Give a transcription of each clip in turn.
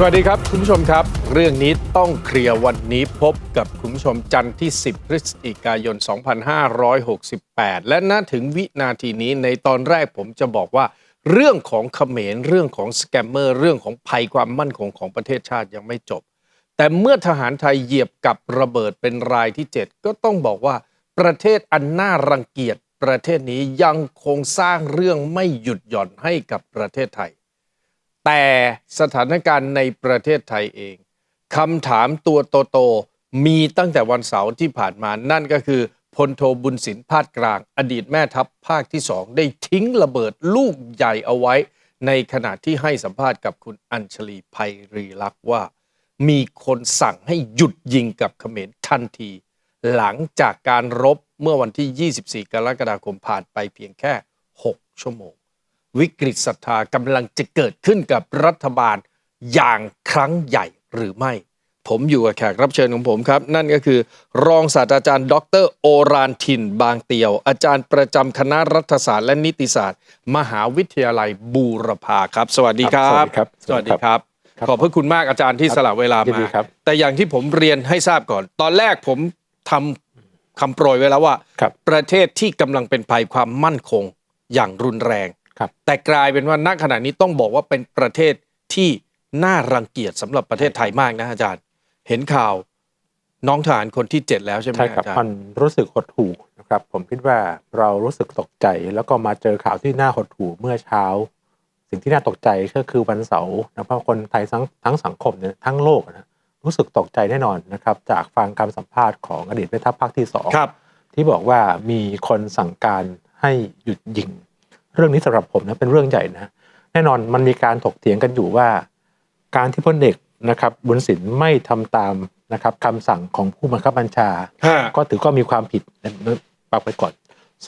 สวัสดีครับ คุณผู้ชมครับ เรื่องนี้ต้องเคลียร์วันนี้พบกับคุณผู้ชมจันทร์ที่ 10 พฤศจิกายน 2568 และณถึงวินาทีนี้ในตอนแรกผมจะบอกว่า เรื่องของเขมรเรื่องของสแกมเมอร์ เรื่องของภัยความมั่นคงของประเทศชาติยังไม่จบ แต่เมื่อทหารไทยเหยียบกับระเบิดเป็นรายที่ 7 ก็ต้องบอกว่า ประเทศอันน่ารังเกียจประเทศนี้ยังคงสร้างเรื่องไม่หยุดหย่อนให้กับประเทศไทย แต่สถานการณ์ในประเทศไทยเองคำถามตัวโตๆมีตั้งแต่วันเสาร์ที่ผ่านมานั่นก็คือพลโทบุญสินพาดกลาง อดีตแม่ทัพภาคที่สองได้ทิ้งระเบิดลูกใหญ่เอาไว้ ในขณะที่ให้สัมภาษณ์กับคุณอัญชลีภัยรีลักษ์ว่า มีคนสั่งให้หยุดยิงกับเขมรทันที หลังจากการรบเมื่อวันที่ 24 กรกฎาคมผ่านไปเพียงแค่ 6 ชั่วโมง วิกฤตศรัทธากำลังจะเกิดขึ้นกับรัฐบาลอย่างครั้งใหญ่หรือไม่ ผมอยู่กับแขกรับเชิญของผมครับ นั่นก็คือ รองศาสตราจารย์ ดร โอรานทิน บางเตียว อาจารย์ประจำคณะรัฐศาสตร์และนิติศาสตร์ มหาวิทยาลัยบูรพาครับ สวัสดีครับครับสวัสดีครับสวัสดีครับครับขอบพระคุณมากอาจารย์ที่สละเวลายินมาดีครับแต่อย่างที่ผมเรียนให้ทราบก่อน ตอนแรกผมทำคำโปรยไว้แล้วว่าครับประเทศที่กำลังเป็นภัยความมั่นคงอย่างรุนแรง ครับแต่กลายเป็นว่าณขณะนี้ต้องบอกว่าเป็นประเทศที่น่ารังเกียจสำหรับประเทศไทยมากนะอาจารย์ เห็นข่าวน้องทหารคนที่เจ็ดแล้วใช่ไหมใช่ครับอาจารมันย์รู้สึกหดหู่นะครับ ผมคิดว่าเรารู้สึกตกใจ แล้วก็มาเจอข่าวที่น่าหดหู่เมื่อเช้า สิ่งที่น่าตกใจก็คือวันเสาร์นะเพราะคนไทยทั้งทั้งสังคมเนี่ยทั้งโลกนะรู้สึกตกใจแน่นอนนะครับ จากฟังคำสัมภาษณ์ของอดีตแม่ทัพภาคที่สองครับที่บอกว่ามีคนสั่งการให้หยุดยิง เรื่องนี้สำหรับผมนะเป็นเรื่องใหญ่นะแน่นอนมันมีการถกเถียงกันอยู่ว่า การที่พลเอกนะครับบุญสินไม่ทำตามนะครับคำสั่งของผู้บังคับบัญชาฮะก็ถือก็มีความผิดปรับไปก่อน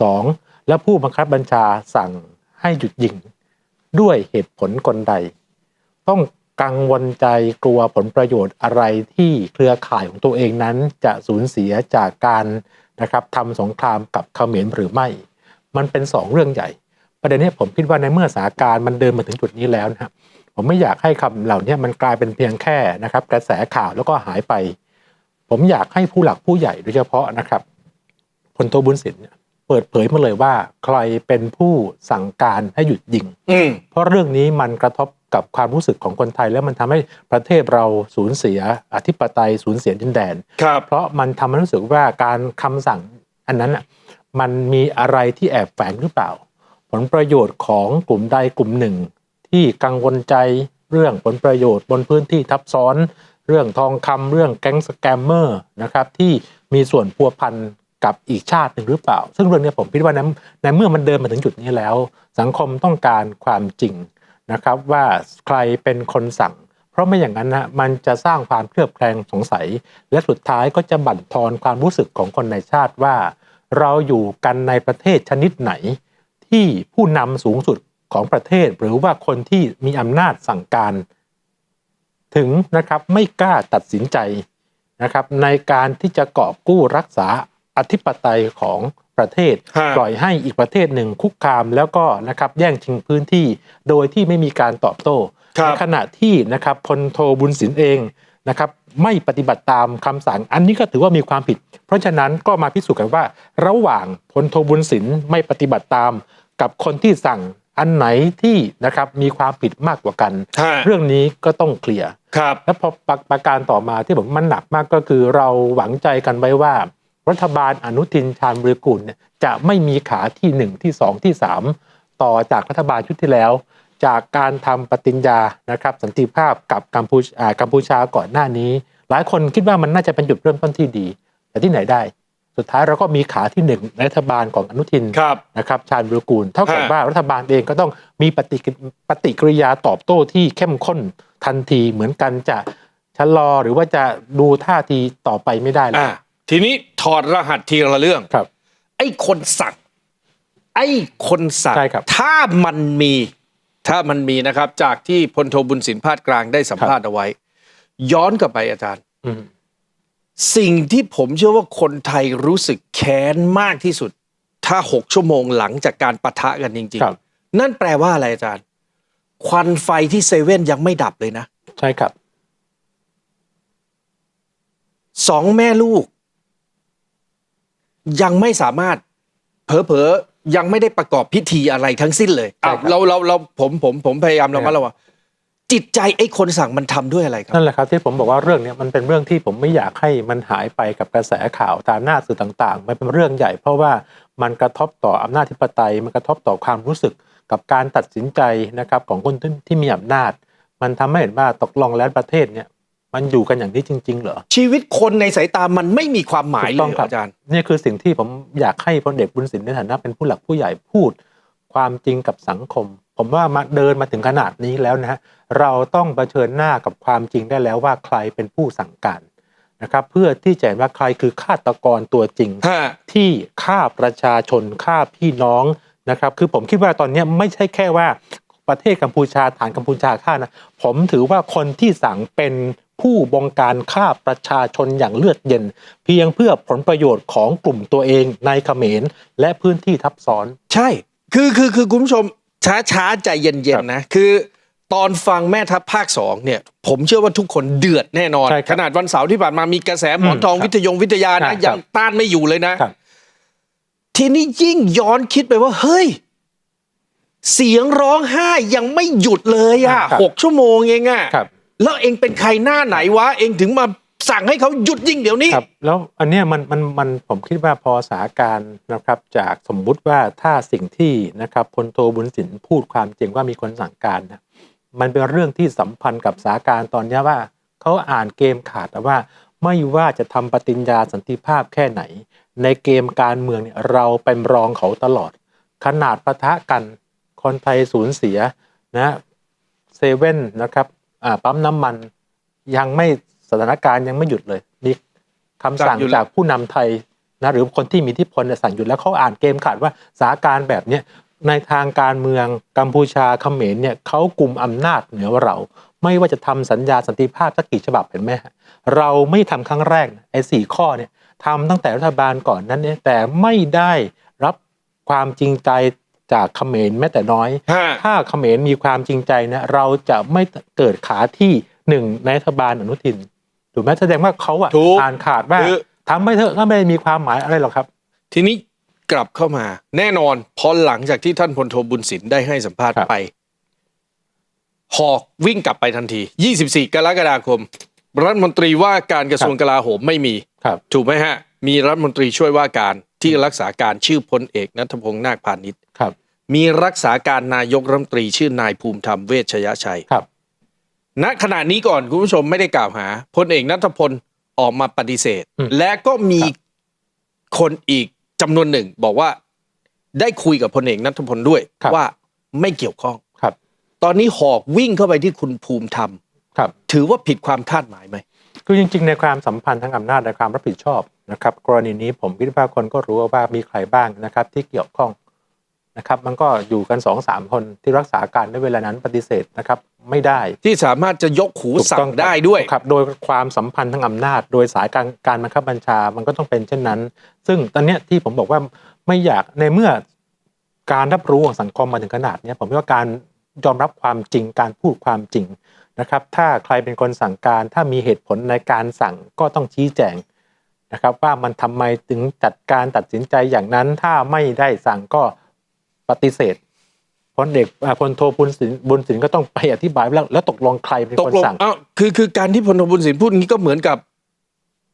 สองแล้วผู้บังคับบัญชาสั่งให้หยุดยิง ด้วยเหตุผลกลใด ต้องกังวลใจกลัวผลประโยชน์อะไรที่เครือข่ายของตัวเองนั้นจะสูญเสียจากการนะครับทำสงครามกับเขมรหรือไม่ มันเป็นสองเรื่องใหญ่ ประเด็นนี้ผมคิดว่าในเมื่อสถานการณ์มันเดินมาถึงจุดนี้แล้วนะครับผมไม่อยากให้คำเหล่านี้มันกลายเป็นเพียงแค่นะครับ กระแสข่าวแล้วก็หายไป ผมอยากให้ผู้หลักผู้ใหญ่โดยเฉพาะนะครับพลโทบุญสินเนี่ยเปิดเผยมาเลยว่า ใครเป็นผู้สั่งการให้หยุดยิงอืมเพราะเรื่องนี้มันกระทบกับความรู้สึกของคนไทย แล้วมันทำให้ประเทศเราสูญเสียอธิปไตยสูญเสียดินแดนครับเพราะมันทำให้รู้สึกว่าการคำสั่งอันนั้นน่ะมันมีอะไรที่แอบแฝงหรือเปล่า ผลประโยชน์ของกลุ่มใดกลุ่มหนึ่ง ที่กังวลใจเรื่องผลประโยชน์บนพื้นที่ทับซ้อน เรื่องทองคำเรื่องแก๊งสแกมเมอร์นะครับที่มีส่วนพัวพันกับอีกชาติหนึ่งหรือเปล่า ซึ่งเรื่องนี้ผมคิดว่าในเมื่อมันเดินมาถึงจุดนี้แล้ว สังคมต้องการความจริงนะครับว่าใครเป็นคนสั่ง เพราะไม่อย่างนั้นนะมันจะสร้างความเคลือบแคลงสงสัย และสุดท้ายก็จะบั่นทอนความรู้สึกของคนในชาติว่า เราอยู่กันในประเทศชนิดไหน ที่ผู้นำสูงสุดของประเทศ หรือว่าคนที่มีอำนาจสั่งการ ถึงนะครับไม่กล้าตัดสินใจนะครับในการที่จะกอบกู้รักษาอธิปไตยของประเทศฮะปล่อยให้อีกประเทศหนึ่งคุกคามแล้วก็นะครับแย่งชิงพื้นที่โดยที่ไม่มีการตอบโต้ครับในขณะที่นะครับพลโทบุญสินเองนะครับ ไม่ปฏิบัติตามคำสั่ง อันนี้ก็ถือว่ามีความผิด เพราะฉะนั้นก็มาพิสูจน์กันว่า ระหว่างพลโทบุญสินไม่ปฏิบัติตาม กับคนที่สั่งอันไหนที่นะครับมีความผิดมากกว่ากันฮะเรื่องนี้ก็ต้องเคลียร์ครับแล้วพอประประการต่อมาที่ผมมันหนักมากก็คือเราหวังใจกันไว้ว่า รัฐบาลอนุทินชาญบริกูลเนี่ยจะไม่มีขาที่หนึ่งที่สองที่สามต่อจากรัฐบาลชุดที่แล้ว จากการทำปฏิญญานะครับสันติภาพกับกัมพูชากัมพูชาก่อนหน้านี้ หลายคนคิดว่ามันน่าจะเป็นจุดเริ่มต้นที่ดี แต่ที่ไหนได้ สุดท้ายเราก็มีขาที่หนึ่งในรัฐบาลของอนุทินครับนะครับชาญวิรุกูลเท่ากับฮะว่ารัฐบาลเองก็ต้องมีปฏิกิปฏิกิริยาตอบโต้ที่เข้มข้นทันทีเหมือนกันจะชะลอหรือว่าจะดูท่าทีต่อไปไม่ได้แล้อ่าวทีนี้ถอดรหัสทีละเรื่องครับ ไอ้คนสั่งไอ้คนสั่งใช่ครับถ้ามันมี ถ้ามันมีนะครับ จากที่พลโทบุญสินพาดกลางได้สัมภาษณ์เอาไว้ ย้อนกลับไปอาจารย์สิ่งที่ผมเชื่อว่าคนไทยรู้สึกแค้นมากที่สุด ถ้าหกชั่วโมงหลังจากการปะทะกันจริง ๆ นั่นแปลว่าอะไรอาจารย์ ควันไฟที่เซเว่นยังไม่ดับเลยนะ ใช่ครับสองแม่ลูก ยังไม่สามารถเผลอ ยังไม่ได้ประกอบพิธีอะไรทั้งสิ้นเลยใช่ครับอะเราเราเราผมผมผมพยายามระมัดใช่ครับระวังจิตใจไอ้คนสั่งมันทำด้วยอะไรครับ นั่นแหละครับที่ผมบอกว่าเรื่องเนี้ยมันเป็นเรื่องที่ผมไม่อยากให้มันหายไปกับกระแสข่าวตามหน้าสื่อต่างๆ มันเป็นเรื่องใหญ่ เพราะว่ามันกระทบต่ออำนาจธิปไตย มันกระทบต่อความรู้สึกกับการตัดสินใจนะครับของคนที่ที่มีอำนาจ มันทำให้เห็นว่าตกลงแล้วประเทศเนี่ย มันอยู่กันอย่างนี้จริง ๆ เหรอ ชีวิตคนในสายตามันไม่มีความหมายถูกเลต้องยครับอาจารย์นี่คือสิ่งที่ผมอยากให้พลเอกบุญสินในฐานะเป็นผู้หลักผู้ใหญ่พูด ความจริงกับสังคม ผมว่ามาเดินมาถึงขนาดนี้แล้วนะฮะเราต้องเผชิญหน้ากับความจริงได้แล้วว่าใครเป็นผู้สั่งการนะครับเพื่อที่จะเห็นว่าใครคือฆาตกรตัวจริงฮะที่ฆ่าประชาชนฆ่าพี่น้องนะครับ คือผมคิดว่าตอนนี้ไม่ใช่แค่ว่าประเทศกัมพูชาฐานกัมพูชาฆ่านะผมถือว่าคนที่สั่งเป็น ผู้บงการฆ่าประชาชนอย่างเลือดเย็น เพียงเพื่อผลประโยชน์ของกลุ่มตัวเองในเขมรและพื้นที่ทับซ้อน ใช่ คือคือคือคุณผู้ชมช้าช้าใจเย็นครับๆนะคือ ตอนฟังแม่ทัพภาคสองเนี่ยผมเชื่อว่าทุกคนเดือดแน่นอนใช่ครับขนาดวันเสาร์ที่ผ่านมามีกระแสหมอนทองอืมครับวิทยงวิทยาครันะบยังต้านไม่อยู่เลยนะครับทีนี้ยิ่งย้อนคิดไปว่าเฮ้ยเสียงร้องไห้ยังไม่หยุดเลยอะครับหกชั่วโมงเองอะครับ แล้วเองเป็นใครหน้าไหนวะ เองถึงมาสั่งให้เขาหยุดยิงเดี๋ยวนี้ครับแล้วอันเนี้ยมันมันมันผมคิดว่าพอสาการนะครับ จากสมมุติว่าถ้าสิ่งที่นะครับพลโทบุญสินพูดความจริงว่ามีคนสั่งการนะมันเป็นเรื่องที่สัมพันธ์กับสาการตอนนี้ว่าเขาอ่านเกมขาดแต่ว่า ไม่ว่าจะทำปฏิญญาสันติภาพแค่ไหน ในเกมการเมืองเนี่ยเราเป็นรองเขาตลอด ขนาดปะทะกันคนไทยสูญเสียนะเซเว่นนะครับ ปั๊มน้ำมันยังไม่สถานการณ์ยังไม่หยุดเลย มีคำสั่งสั่งหยุดแล้วจากผู้นำไทยนะหรือคนที่มีอิทธิพลเนี่ยสั่งหยุดแล้วเขาอ่านเกมขาดว่าสถานการณ์แบบเนี้ยในทางการเมืองกัมพูชาเขมรเนี่ยเขากลุ่มอำนาจเหนือเรา ไม่ว่าจะทำสัญญาสันติภาพสักกี่ฉบับเห็นไหมฮะเราไม่ทำครั้งแรกนะไอ้สี่ข้อเนี่ยทำตั้งแต่รัฐบาลก่อนนั้นเนี่ยแต่ไม่ได้รับความจริงใจ จากเขมรแม้แต่น้อยฮะถ้าเขมรมีความจริงใจนะเราจะไม่เกิดขาที่หนึ่งในรัฐบาลอนุทินถูกไหมแสดงว่าเขาอะถูกอ่านขาดว่าคือทำไม่เถอะก็ไม่ได้มีความหมายอะไรหรอกครับ ทีนี้กลับเข้ามา แน่นอนพอหลังจากที่ท่านพลโทบุญสินได้ให้สัมภาษณ์ครับไป หอกวิ่งกลับไปทันที 24 กรกฎาคม รัฐมนตรีว่าการกระทรวงกลาโหมไม่มีครับถูกไหมฮะ มีรัฐมนตรีช่วยว่าการที่รักษาการชื่อพลเอกนัทพงษ์นาคพาณิชย์ครับ มีรักษาการนายกรัฐมนตรีชื่อนายภูมิธรรมเวชยชัยครับ ณขณะนี้ก่อนคุณผู้ชมไม่ได้กล่าวหาพลเอกนัทพลออกมาปฏิเสธอืมและก็มีครับคนอีกจำนวนหนึ่ง บอกว่าได้คุยกับพลเอกนัทพลด้วยครับว่าไม่เกี่ยวข้องครับ ตอนนี้หอกวิ่งเข้าไปที่คุณภูมิธรรมครับ ถือว่าผิดความคาดหมายไหมคือจริง ๆ ในความสัมพันธ์ทางอำนาจและความรับผิดชอบนะครับ กรณีนี้ผมคิดว่าคนก็รู้ว่ามีใครบ้างนะครับ ที่เกี่ยวข้อง นะครับมันก็อยู่กันสองสามคนที่รักษาการในเวลานั้นปฏิเสธนะครับไม่ได้ที่สามารถจะยกหูถูกสั่ต้องงได้ด้วยครับโดยความสัมพันธ์ทางอำนาจ โดยสายการการบังคับบัญชามันก็ต้องเป็นเช่นนั้น ซึ่งตอนเนี้ยที่ผมบอกว่าไม่อยากในเมื่อการรับรู้ของสังคมมาถึงขนาดเนี้ยผมคิดว่าการยอมรับความจริงการพูดความจริงนะครับ ถ้าใครเป็นคนสั่งการถ้ามีเหตุผลในการสั่งก็ต้องชี้แจงนะครับ ว่ามันทำไมถึงจัดการตัดสินใจอย่างนั้นถ้าไม่ได้สั่งก็ ปฏิเสธพลเอกอ่าพลโทบุญสินบุญสินก็ต้องไปอธิบายแล้วแล้วตกลงใครเป็นตกคนลงสั่งเอ้าคือคือการที่พลโทบุญสินพูดอย่างนี้ก็เหมือนกับ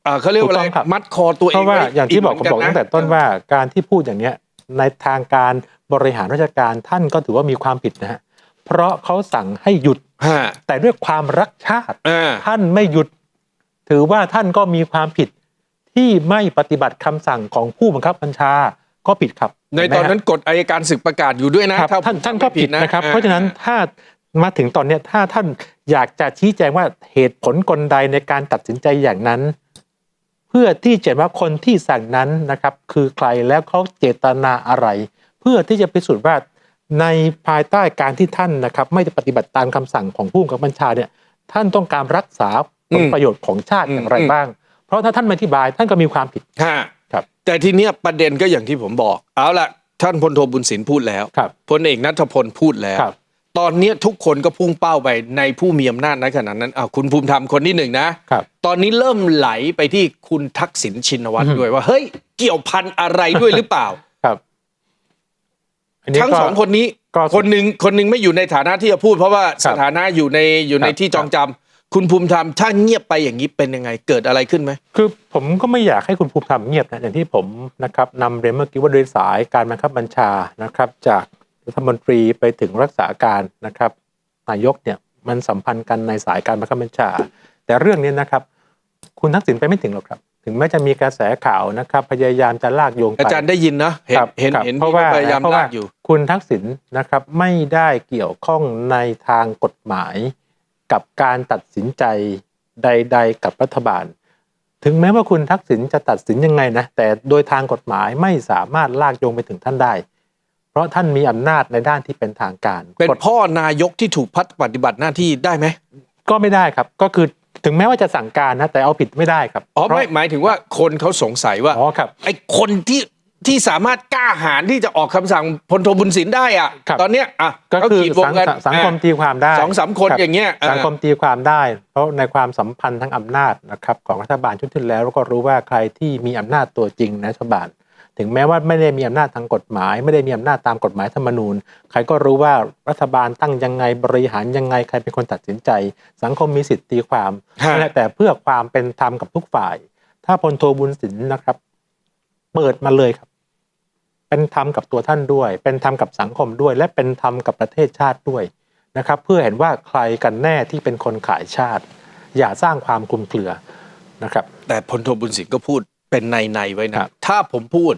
อ่าเขาเรียกว่าอะไรถูกต้องครับมัดคอตัวเองเพราะว่าไอย่างที่บอกผมเหนบอกนะตั้งแต่ต้นว่าการที่พูดอย่างเนี้ยในทางการบริหารราชการท่านก็ถือว่ามีความผิดนะฮะเพราะเขาสั่งให้หยุดฮะแต่ด้วยความรักชาติอ่าท่านไม่หยุด ถือว่าท่านก็มีความผิดที่ไม่ปฏิบัติคำสั่งของผู้บังคับบัญชาก็ผิดครับ ในตอนนั้นกฎอายการศึกประกาศอยู่ด้วยนะครับถ้าท่านผมท่านก็จำไม่ผิดนะครับอ่เพราะฉะนั้นถ้ามาถึงตอนเนี้ยถ้าท่านอยากจะชี้แจงว่าเหตุผลกลใดในการตัดสินใจอย่างนั้น เพื่อที่จะเห็นว่าคนที่สั่งนั้นนะครับ คือใครแล้วเขาเจตนาอะไร เพื่อที่จะพิสูจน์ว่าในภายใต้การที่ท่านนะครับ ไม่ได้ปฏิบัติตามคำสั่งของผู้บังคับบัญชาเนี่ยท่านต้องการรักษาผลประโยชน์ของชาติอย่างไรบ้าง เพราะถ้าท่านไม่อธิบายท่านก็มีความผิดฮะครับ แต่ทีเนี้ยประเด็นก็อย่างที่ผมบอก เอาละท่านพลโทบุญสินพูดแล้วครับพลเอกนัทพลพูดแล้ว ครับ ตอนเนี้ยทุกคนก็พุ่งเป้าไปในผู้มีอำนาจในขณะนั้นอ่าคุณภูมิธรรมคนที่หนึ่งนะ ครับ ตอนนี้เริ่มไหลไปที่คุณทักษิณชินวัตรอือฮึด้วยว่า เฮ้ย เกี่ยวพันอะไรด้วยหรือเปล่า ครับอันนี้ทั้งก็ สองคนนี้ก็คนหนึ่งคนหนึ่งไม่อยู่ในฐานะที่จะพูดเพราะว่าครัสบถานะอยู่ในอยู่ในครับที่จองจำ คุณภูมิธรรมถ้าเงียบไปอย่างนี้เป็นยังไง เกิดอะไรขึ้นไหมคือผมก็ไม่อยากให้คุณภูมิธรรมเงียบนะอย่างที่ผมนะครับนำเรียนเมื่อกี้ว่าโดยสายการบังคับบัญชานะครับจากรัฐมนตรีไปถึงรักษาการนะครับนายกเนี่ยมันสัมพันธ์กันในสายการบังคับบัญชา แต่เรื่องนี้นะครับ คุณทักษิณไปไม่ถึงหรอกครับ ถึงแม้จะมีกระแสข่าวนะครับ พยายามจะลากโยงไปอาจารย์ได้ยินนะเห็นครับเห็นครับเห็นเพราะว่าพยายามเพราะว่าลากอยู่ คุณทักษิณนะครับไม่ได้เกี่ยวข้องในทางกฎหมาย กับการตัดสินใจใด ๆ กับรัฐบาล ถึงแม้ว่าคุณทักษิณจะตัดสินยังไงนะ แต่โดยทางกฎหมายไม่สามารถลากโยงไปถึงท่านได้ เพราะท่านมีอำนาจในด้านที่เป็นทางการ เป็นกฎพ่อนายกที่ถูกพัดปฏิบัติหน้าที่ได้ไหม ก็ไม่ได้ครับ ก็คือถึงแม้ว่าจะสั่งการนะแต่เอาผิดไม่ได้ครับ อ๋อเพราะไม่หมายถึงว่าคนเขาสงสัยว่าอ๋อครับไอ้คนที่ ที่สามารถกล้าหาญที่จะออกคำสั่งพลโทบุญสินได้อะครับตอนเนี้ยอะก็เขาคือขีดวงสังกันสังคมอะตีความได้ สองสามคนรับ อย่างเงี้ยสังคมตีความได้ เพราะในความสัมพันธ์ทางอำนาจนะครับของรัฐบาลชุดที่แล้วเราก็รู้ว่าใครที่มีอำนาจตัวจริงในรัฐบาล ถึงแม้ว่าไม่ได้มีอำนาจทางกฎหมาย ไม่ได้มีอำนาจตามกฎหมายธรรมนูญ ใครก็รู้ว่ารัฐบาลตั้งยังไงบริหารยังไงใครเป็นคนตัดสินใจ สังคมมีสิทธิ์ตีความฮะนั่นแหละแต่เพื่อความเป็นธรรมกับทุกฝ่าย ถ้าพลโทบุญสินนะครับ เปิดมาเลยครับ เป็นธรรมกับตัวท่านด้วย เป็นธรรมกับสังคมด้วย และเป็นธรรมกับประเทศชาติด้วยนะครับเพื่อเห็นว่าใครกันแน่ที่เป็นคนขายชาติ อย่าสร้างความคลุมเครือนะครับ แต่พลโทบุญสินก็พูดเป็นในในๆไว้ครันะบถ้าผมพูด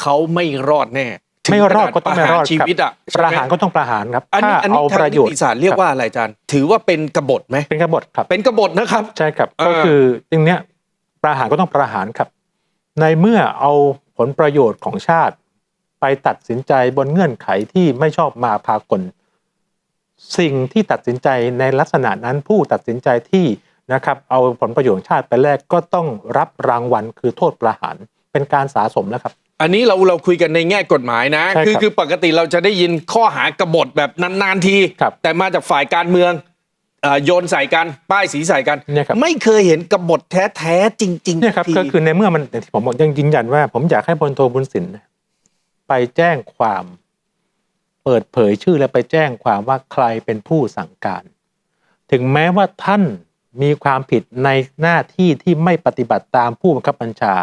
เขาไม่รอดแน่ถึไม่รอดก็ต้องไม่รอดประหาชีวิตอะครับประหารก็ต้องประหารครับอันนี้ถ้าอันนี้เอาทางประนิโยชน์ติศาสตร์เรียกว่าอะไรอาจารย์ถือว่าเป็นกบฏไหมเป็นกบฏครับ เป็นกบฏนะครับ ใช่ครับเออก็คือจริงเนี้ยประหารก็ต้องประหารครับ ในเมื่อเอา ผลประโยชน์ของชาติ ไปตัดสินใจบนเงื่อนไขที่ไม่ชอบมาพากล สิ่งที่ตัดสินใจในลักษณะนั้นผู้ตัดสินใจที่นะครับเอาผลประโยชน์ของชาติไปแลกก็ต้องรับรางวัลคือโทษประหารเป็นการสาสมแล้วครับ อันนี้เราเราคุยกันในแง่กฎหมายนะใช่ครับคือคือปกติเราจะได้ยินข้อหากบฏแบบนานๆทีครับแต่มาจากฝ่ายการเมืองเอ่อ โยนใส่กัน ป้ายสีใส่กันเนี่ยครับไม่เคยเห็นกบฏแท้ๆจริงๆเนี่ยครับทีก็คือในเมื่อมันอย่างที่ผมบอกยังยืนยันว่า ผมอยากให้พลโทบุญสินนะไปแจ้งความ เปิดเผยชื่อและไปแจ้งความว่าใครเป็นผู้สั่งการ ถึงแม้ว่าท่านมีความผิดในหน้าที่ที่ไม่ปฏิบัติตามผู้บังคับบัญชา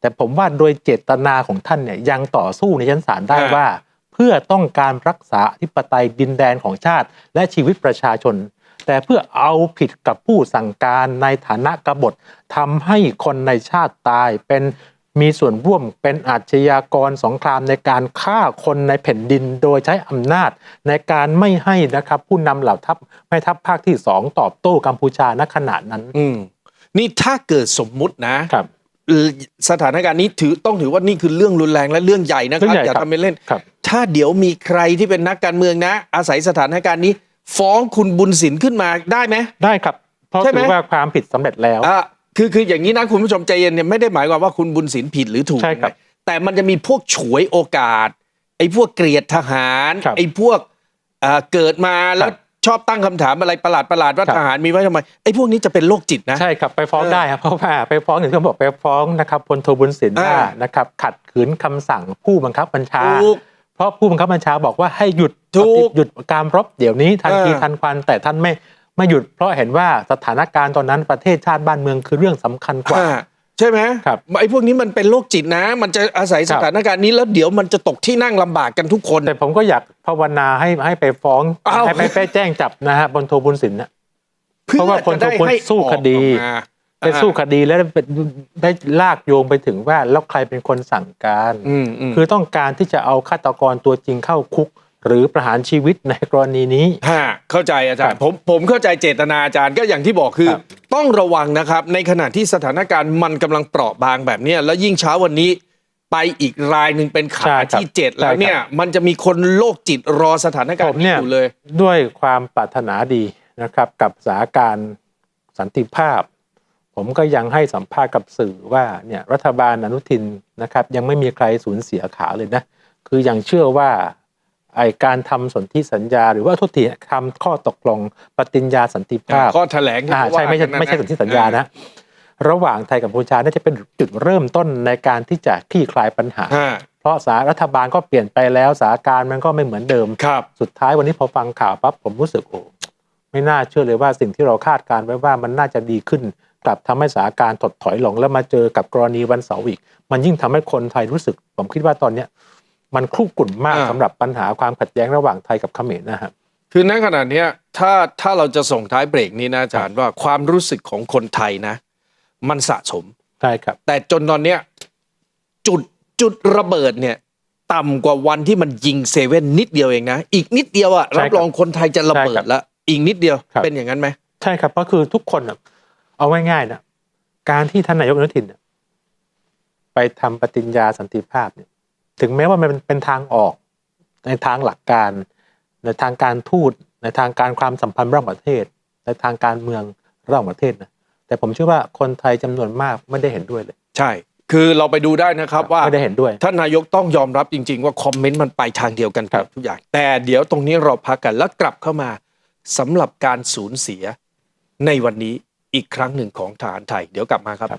แต่ผมว่าโดยเจตนาของท่านเนี่ยยังต่อสู้ในชั้นศาลได้ว่า เพื่อต้องการรักษาอธิปไตยดินแดนของชาติ และชีวิตประชาชน แต่เพื่อเอาผิดกับผู้สั่งการในฐานะกบฏทำให้คนในชาติตายเป็นมีส่วนร่วมเป็นอาชญากรสงครามในการฆ่าคนในแผ่นดินโดยใช้อำนาจ ในการไม่ให้นะครับ ผู้นำเหล่าทัพแม่ทัพภาคที่สองตอบโต้กัมพูชาณขณะนั้น อืมนี่ถ้าเกิดสมมุตินะครับเอ่อสถานการณ์นี้ถือต้องถือว่านี่คือเรื่องรุนแรงและเรื่องใหญ่นะคเรื่รัอบงใหญ่อย่าครับทำเป็นเล่นครับถ้าเดี๋ยวมีใครที่เป็นนักการเมืองนะ อาศัยสถานการณ์นี้ ฟ้องคุณบุญสินขึ้นมาได้ไหม ได้ครับ เพราะใช่ไหม ถือว่าความผิดสำเร็จแล้ว อะคือคืออย่างนี้นะคุณผู้ชมใจเย็นเนี่ยไม่ได้หมายความว่าคุณบุญสินผิดหรือถูกใช่ครับนะแต่มันจะมีพวกฉวยโอกาส ไอ้พวกเกลียดทหาร ครับไอ้พวกเอ่อเกิดมาแล้วครับชอบตั้งคำถามอะไรประหลาดประหลาดๆว่าครับ ทหารมีไว้ทำไมไอ้พวกนี้จะเป็นโรคจิตนะ ใช่ครับไปฟ้องเออได้ครับเพราะว่าไปฟ้องถึงที่ผมบอกไปฟ้องนะครับพลโทบุญสินว่าอ่านะครับขัดขืนคำสั่งผู้บังคับบัญชา ถูกเพ ราะผู้บังคับบัญชาบอกว่าให้หยุดถูกหยุดการรบเดี๋ยวนี้ทันทีเออทันควันแต่ท่านไม่ไม่หยุดเพราะเห็นว่าสถานการณ์ตอนนั้นประเทศชาติบ้านเมืองคือเรื่องสำคัญกว่าอ่าใช่ไหมครับไอ้พวกนี้มันเป็นโรคจิตนะ มันจะอาศัยคสรับถานการณ์นี้แล้วเดี๋ยวมันจะตกที่นั่งลำบากกันทุกคน แต่ผมก็อยากภาวนาให้ให้ไปฟ้องอ้าวให้ไปไปแจ้งจับนะฮะพลโทบุญสินนะเพราะว่าคนพื่อจะทุกคนให้สู้คดีออกมา ไปสู้คดีแล้วได้ได้ลากโยงไปถึงว่าแล้วใครเป็นคนสั่งการอืมอืมคือต้องการที่จะเอาฆาตกรตัวจริงเข้าคุก หรือประหารชีวิตในกรณีนี้ฮะเข้าใจอาจารครัย์บผมผมเข้าใจเจตนาอาจารย์ก็อย่างที่บอกคือครับต้องระวังนะครับ ในขณะที่สถานการณ์มันกำลังเปราะบางแบบเนี้ยแล้วยิ่งเช้าวันนี้ไปอีกรายหนึ่งเป็นขาใช่ครับที่เจ็ดแล้วเนี่ย มันจะมีคนโรคจิตรอสถานการผณ์มเนี่ยอยู่เลย ด้วยความปรารถนาดีนะครับ กับสถานการณ์สันติภาพ ผมก็ยังให้สัมภาษณ์กับสื่อว่าเนี่ยรัฐบาลอนุทินนะครับยังไม่มีใครสูญเสียขาเลยนะคือยังเชื่อว่าไอการทำสนธิสัญญา หรือว่าทุกทีทำข้อตกลงปฏิญญาสันติภาพข้อแถลงที่อ่าเขาว่าใช่ไม่ใช่กัะไม่ใช่สนธิสัญญานะระหว่างไทยกับกัมพูชาน่าจะเป็นจุดเริ่มต้นในการที่จะคลี่คลายปัญหาอ่าเพราะสารัฐบาลก็เปลี่ยนไปแล้วสถานการณ์มันก็ไม่เหมือนเดิมครับสุดท้ายวันนี้พอฟังข่าวปั๊บผมรู้สึกโอ้ไม่น่าเชื่อเลยว่าสิ่งที่เราคาดการณ์ไว้ว่ามันน่าจะดีขึ้น กลับทำให้สถานการณ์ถดถอยลงแล้วมาเจอกับกรณีวันเสาร์อีก มันยิ่งทำให้คนไทยรู้สึก ผมคิดว่าตอนเนี้ยมันคลุกกลุ่นมากอ่าสำหรับปัญหาความขัดแย้งระหว่างไทยกับเขมรนะฮะคือณขณะเนี้ยถ้าถ้าเราจะส่งท้ายเบรกนี้นะอาจารย์ว่าความรู้สึกของคนไทยนะ มันสะสมใช่ครับ แต่จนตอนเนี้ยจุดจุดระเบิดเนี่ย ต่ำกว่าวันที่มันยิงเซเว่นนิดเดียวเองนะ อีกนิดเดียวอะใช่ครับรับรองคนไทยจะระเบิใช่ครัดบแล้วอีกนิดเดียวครับเป็นอย่างนั้นไหมใช่ครับก็คือทุกคนน่ะ เอาง่ายๆนะการที่ท่านนายกอนุทินน่ะไปทำปฏิญญาสันติภาพเนี่ย ถึงแม้ว่ามันเป็นเป็นทางออก ในทางหลักการ ในทางการทูตในทางการความสัมพันธ์ระหว่างประเทศ ในทางการเมืองระหว่างประเทศนะแต่ผมเชื่อว่าคนไทยจำนวนมากไม่ได้เห็นด้วยเลย ใช่ คือเราไปดูได้นะครับว่าไม่ได้เห็นด้วยท่านนายกต้องยอมรับจริง ๆ ว่าคอมเมนต์มันไปทางเดียวกันครับทุกอย่าง แต่เดี๋ยวตรงนี้เราพักกันแล้วกลับเข้ามาสำหรับการสูญเสียในวันนี้ อีกครั้งหนึ่งของทหารไทย เดี๋ยวกลับมาครับ